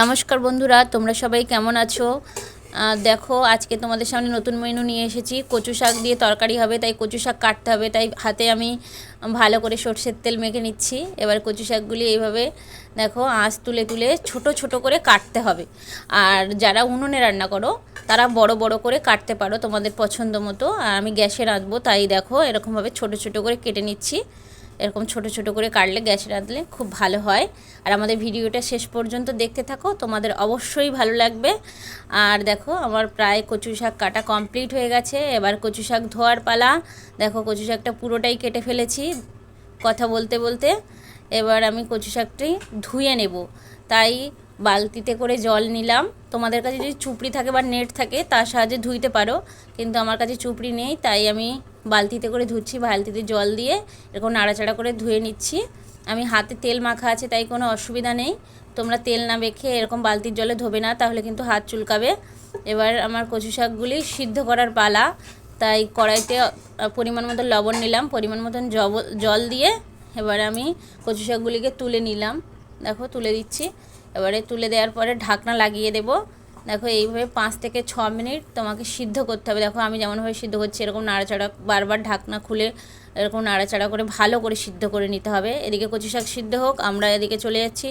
নমস্কার বন্ধুরা, তোমরা সবাই কেমন আছো? দেখো, আজকে তোমাদের সামনে নতুন মেনু নিয়ে এসেছি। কচু শাক দিয়ে তরকারি হবে, তাই কচু শাক কাটতে হবে, তাই হাতে আমি ভালো করে সর্ষের তেল মেখে নিচ্ছি। এবার কচু শাকগুলি এইভাবে, দেখো, আঁচ তুলে তুলে ছোট ছোট করে কাটতে হবে। আর যারা উনুনে রান্না করো, তারা বড় বড় করে কাটতে পারো তোমাদের পছন্দ মতো। আর আমি গ্যাসে রাঁধবো, তাই দেখো, এরকমভাবে ছোট ছোট করে কেটে নিচ্ছি। এরকম ছোট ছোট করে কাটলে, গ্যাসে রাঁধলে খুব ভালো হয়। আর আমাদের ভিডিওটা শেষ পর্যন্ত দেখতে থাকো, তোমাদের অবশ্যই ভালো লাগবে। আর দেখো, আমার প্রায় কচু শাক কাটা কমপ্লিট হয়ে গেছে। এবার কচু শাক ধোয়ার পালা। দেখো, কচু শাকটা পুরোটাই কেটে ফেলেছি কথা বলতে বলতে। এবার আমি কচু শাকটি ধুয়ে নেব। তাই বালতিতে করে জল নিলাম। তোমাদের কাছে যদি চুপড়ি থাকে বা নেট থাকে, তার সাহায্যে ধুইতে পারো। কিন্তু আমার কাছে চুপড়ি নেই, তাই আমি বালতিতে করে ধুচ্ছি, বালতিতে জল দিয়ে এরকম নাড়াচাড়া করে ধুয়ে নিচ্ছি। আমি হাতে তেল মাখা আছে, তাই কোনো অসুবিধা নেই। তোমরা তেল না মেখে এরকম বালতির জলে ধোবে না, তাহলে কিন্তু হাত চুলকাবে। এবার আমার কচু শাকগুলি সিদ্ধ করার পালা, তাই কড়াইতে পরিমাণ মতন লবণ নিলাম, পরিমাণ মতন জল দিয়ে এবারে আমি কচু শাকগুলিকে তুলে নিলাম। দেখো, তুলে দিচ্ছি। এবারে তুলে দেওয়ার পরে ঢাকনা লাগিয়ে দেব। দেখো, এইভাবে পাঁচ থেকে ছ মিনিট তোমাকে সিদ্ধ করতে হবে। দেখো, আমি যেমনভাবে সিদ্ধ করছি, এরকম নাড়াচাড়া, বারবার ঢাকনা খুলে এরকম নাড়াচাড়া করে ভালো করে সিদ্ধ করে নিতে হবে। এদিকে কচু শাক সিদ্ধ হোক, আমরা এদিকে চলে যাচ্ছি।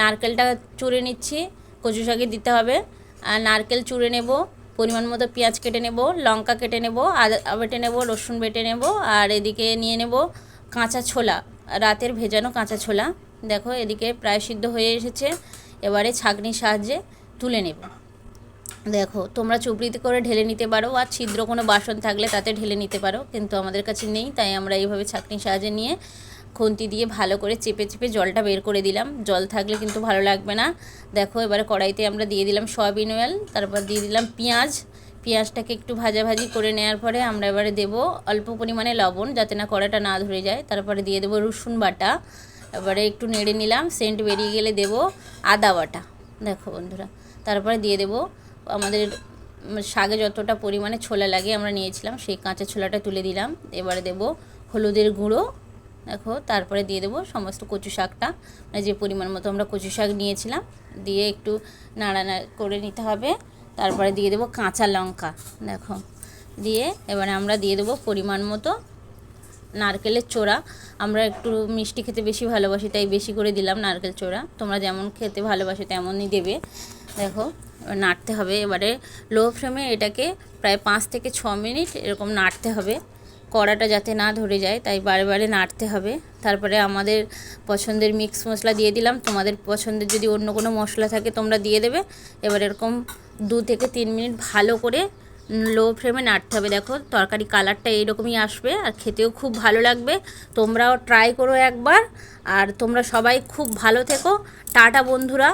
নারকেলটা চুড়ে নিচ্ছি, কচু শাকে দিতে হবে। নারকেল চুড়ে নেব, পরিমাণ মতো পেঁয়াজ কেটে নেব, লঙ্কা কেটে নেব, আদা বেটে নেব, রসুন বেটে নেব, আর এদিকে নিয়ে নেব কাঁচা ছোলা, রাতের ভেজানো কাঁচা ছোলা। দেখো, এদিকে প্রায় সিদ্ধ হয়ে এসেছে। এবারে ছাঁকনির সাহায্যে তুলে নেব। দেখো, তোমরা চুপড়িতে করে ঢেলে নিতে পারো আর ছিদ্র কোনো বাসন থাকলে তাতে ঢেলে নিতে পারো, কিন্তু আমাদের কাছে নেই, তাই আমরা এইভাবে ছাঁকনির সাহায্যে নিয়ে খুন্তি দিয়ে ভালো করে চেপে চেপে জলটা বের করে দিলাম। জল থাকলে কিন্তু ভালো লাগবে না। দেখো, এবারে কড়াইতে আমরা দিয়ে দিলাম সয়াবিন অয়েল, তারপর দিয়ে দিলাম পেঁয়াজ। পেঁয়াজটাকে একটু ভাজাভাজি করে নেওয়ার পরে আমরা এবারে দেব অল্প পরিমাণে লবণ যাতে না কড়াটা না ধরে যায়। তারপরে দিয়ে দেবো রসুন বাটা। এবারে একটু নেড়ে নিলাম, সেন্ট বেরিয়ে গেলে দেব আদা বাটা। দেখো বন্ধুরা তারপরে দিয়ে দেব। আমাদের শাকে যতটা পরিমাণে ছোলা লাগে আমরা নিয়েছিলাম, সেই কাঁচা ছোলাটা তুলে দিলাম। এবারে দেব হলুদের গুঁড়ো, দেখো, তারপরে দিয়ে দেবো সমস্ত কচু শাকটা। মানে যে পরিমাণ মতো আমরা কচু শাক নিয়েছিলাম, দিয়ে একটু নাড়া করে নিতে হবে। তারপরে দিয়ে দেবো কাঁচা লঙ্কা, দেখো। দিয়ে এবারে আমরা দিয়ে দেবো পরিমাণ মতো নারকেলের চোড়া। আমরা একটু মিষ্টি খেতে বেশি ভালোবাসি, তাই বেশি করে দিলাম নারকেল চোড়া। তোমরা যেমন খেতে ভালোবাসো তেমনই দেবে। দেখো, নাড়তে হবে। এবারে লো ফ্লেমে এটাকে প্রায় পাঁচ থেকে ছ মিনিট এরকম নাড়তে হবে। কড়াটা যাতে না ধরে যায়, তাই বারে বারে নাড়তে হবে। তারপরে আমাদের পছন্দের মিক্স মশলা দিয়ে দিলাম। তোমাদের পছন্দের যদি অন্য কোনো মশলা থাকে, তোমরা দিয়ে দেবে। এবার এরকম দু থেকে তিন মিনিট ভালো করে লো ফ্লেমে নাড়তে হবে। দেখো, তরকারি কালারটা এইরকমই আসবে আর খেতেও খুব ভালো লাগবে। তোমরাও ট্রাই করো একবার। আর তোমরা সবাই খুব ভালো থেকো। টাটা, বন্ধুরা।